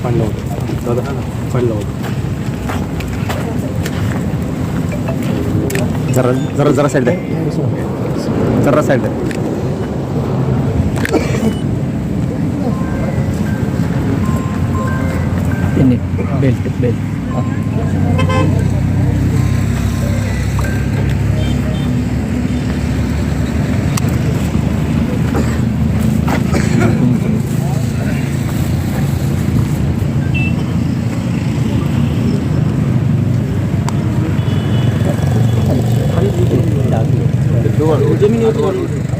Panload. Load ano? Panload. Zara zara zara side. Zara side. ini belt belt ah. Dua, dua minit dua.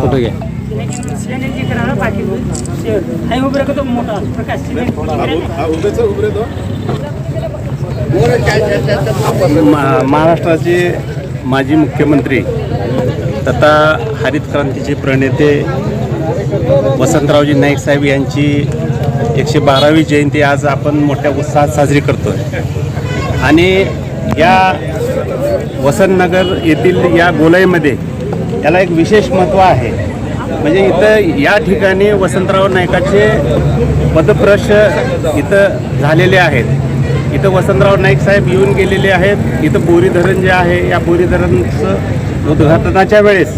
Photo घ्या महाराष्ट्राचे माजी मुख्यमंत्री तथा हरित क्रांतीचे प्रणेते वसंतरावजी नाईक साहेब यांची एकशे बारावी जयंती आज आपण मोठ्या उत्साहात साजरी करतोय. आणि या वसंतनगर येथील या गोलाईमध्ये याला एक विशेष महत्त्व आहे. म्हणजे इथं या ठिकाणी वसंतराव नाईकाचे पदप्रश इथं झालेले आहेत. इथं वसंतराव नाईक साहेब येऊन गेलेले आहेत. इथं बोरी धरण जे आहे या बोरी धरणचं उद्घाटनाच्या वेळेस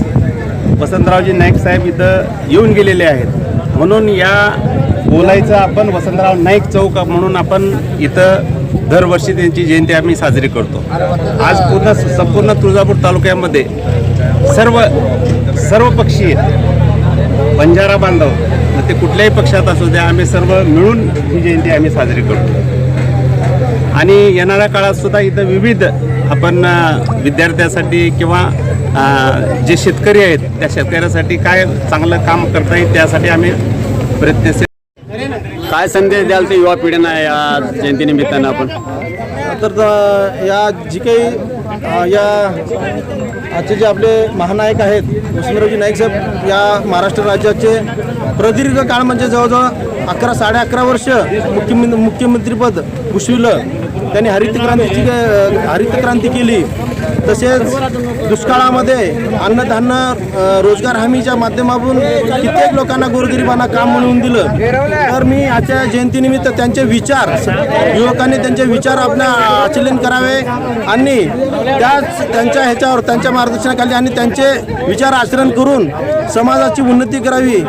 वसंतरावजी नाईक साहेब इथं येऊन गेलेले आहेत. म्हणून या बोलायचं आपण वसंतराव नाईक चौक म्हणून आपण इथं दरवर्षी त्यांची जयंती आम्ही साजरी करतो. आज पूर्ण संपूर्ण तुळजापूर तालुक्यामध्ये सर्व सर्व पक्षीय बंजारा बांधव मग ते कुठल्याही पक्षात असू द्या आम्ही सर्व मिळून ही जयंती आम्ही साजरी करतो. आणि येणाऱ्या काळात सुद्धा इथं विविध आपण विद्यार्थ्यासाठी किंवा जे शेतकरी आहेत त्या शेतकऱ्यासाठी काय चांगलं काम करता येईल त्यासाठी आम्ही प्रयत्नशील काय संदेश द्याल ते युवा पिढींना या जयंतीनिमित्तानं आपण? तर या जी काही या आजचे जे आपले महानायक आहेत कृष्णरावजी नाईक साहेब या महाराष्ट्र राज्याचे प्रदीर्घ काळ म्हणजे जवळजवळ अकरा साडे अकरा वर्ष मुख्यमंत्री मुख्यमंत्रीपद भूषविलं. त्यांनी हरित क्रांतीची हरित क्रांती केली. तसेच दुष्काळामध्ये अन्नधान्य रोजगार हमीच्या माध्यमातून कित्येक लोकांना गोरगरिबांना काम म्हणून दिलं. तर मी आजच्या जयंतीनिमित्त त्यांचे विचार युवकांनी त्यांचे विचार आपल्या आचलन करावे आणि त्याच त्यांच्या ह्याच्यावर त्यांच्या मार्गदर्शनाखाली आणि त्यांचे विचार आचरण करून समाजाची उन्नती करावी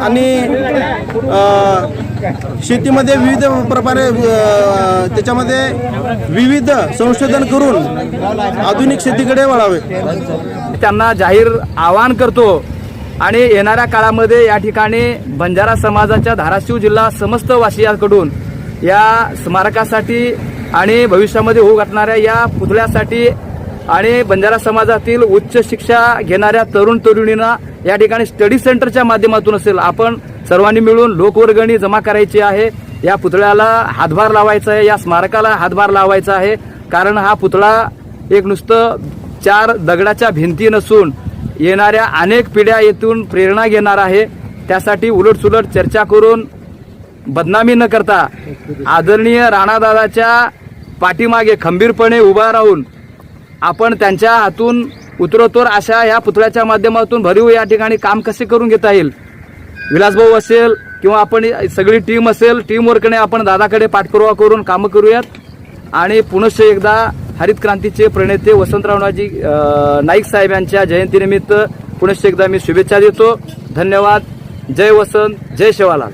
आणि शेतीमध्ये विविध प्रकारे त्याच्यामध्ये विविध संशोधन करून आधुनिक शेतीकडे वळावे. त्यांना जाहीर आवाहन करतो आणि येणाऱ्या काळामध्ये या ठिकाणी बंजारा समाजाच्या धाराशिव जिल्हा समस्त वासियांकडून या स्मारकासाठी आणि भविष्यामध्ये होऊ घातणाऱ्या या पुतळ्यासाठी आणि बंजारा समाजातील उच्च शिक्षा घेणाऱ्या तरुण तरुणींना या ठिकाणी स्टडी सेंटरच्या माध्यमातून असेल. आपण सर्वांनी मिळून लोकवर्गणी जमा करायची आहे. या पुतळ्याला हातभार लावायचा आहे. या स्मारकाला हातभार लावायचा आहे. कारण हा पुतळा एक नुसतं चार दगडाच्या भिंती नसून येणाऱ्या अनेक पिढ्या येथून प्रेरणा घेणार आहे. त्यासाठी उलटसुलट चर्चा करून बदनामी न करता आदरणीय राणादादाच्या पाठीमागे खंबीरपणे उभा राहून आपण त्यांच्या हातून उतरतोर अशा या पुतळ्याच्या माध्यमातून भरीव या ठिकाणी काम कसे करून घेता येईल? विलासभाऊ असेल किंवा आपण सगळी टीम असेल टीमवर्कने आपण दादाकडे पाठपुरावा करून कामं करूयात. आणि पुनश्च एकदा हरित क्रांतीचे प्रणेते वसंतरावनाजी नाईक साहेब यांच्या जयंतीनिमित्त पुनश्च एकदा मी शुभेच्छा देतो. धन्यवाद. जय वसंत. जय शिवालाल.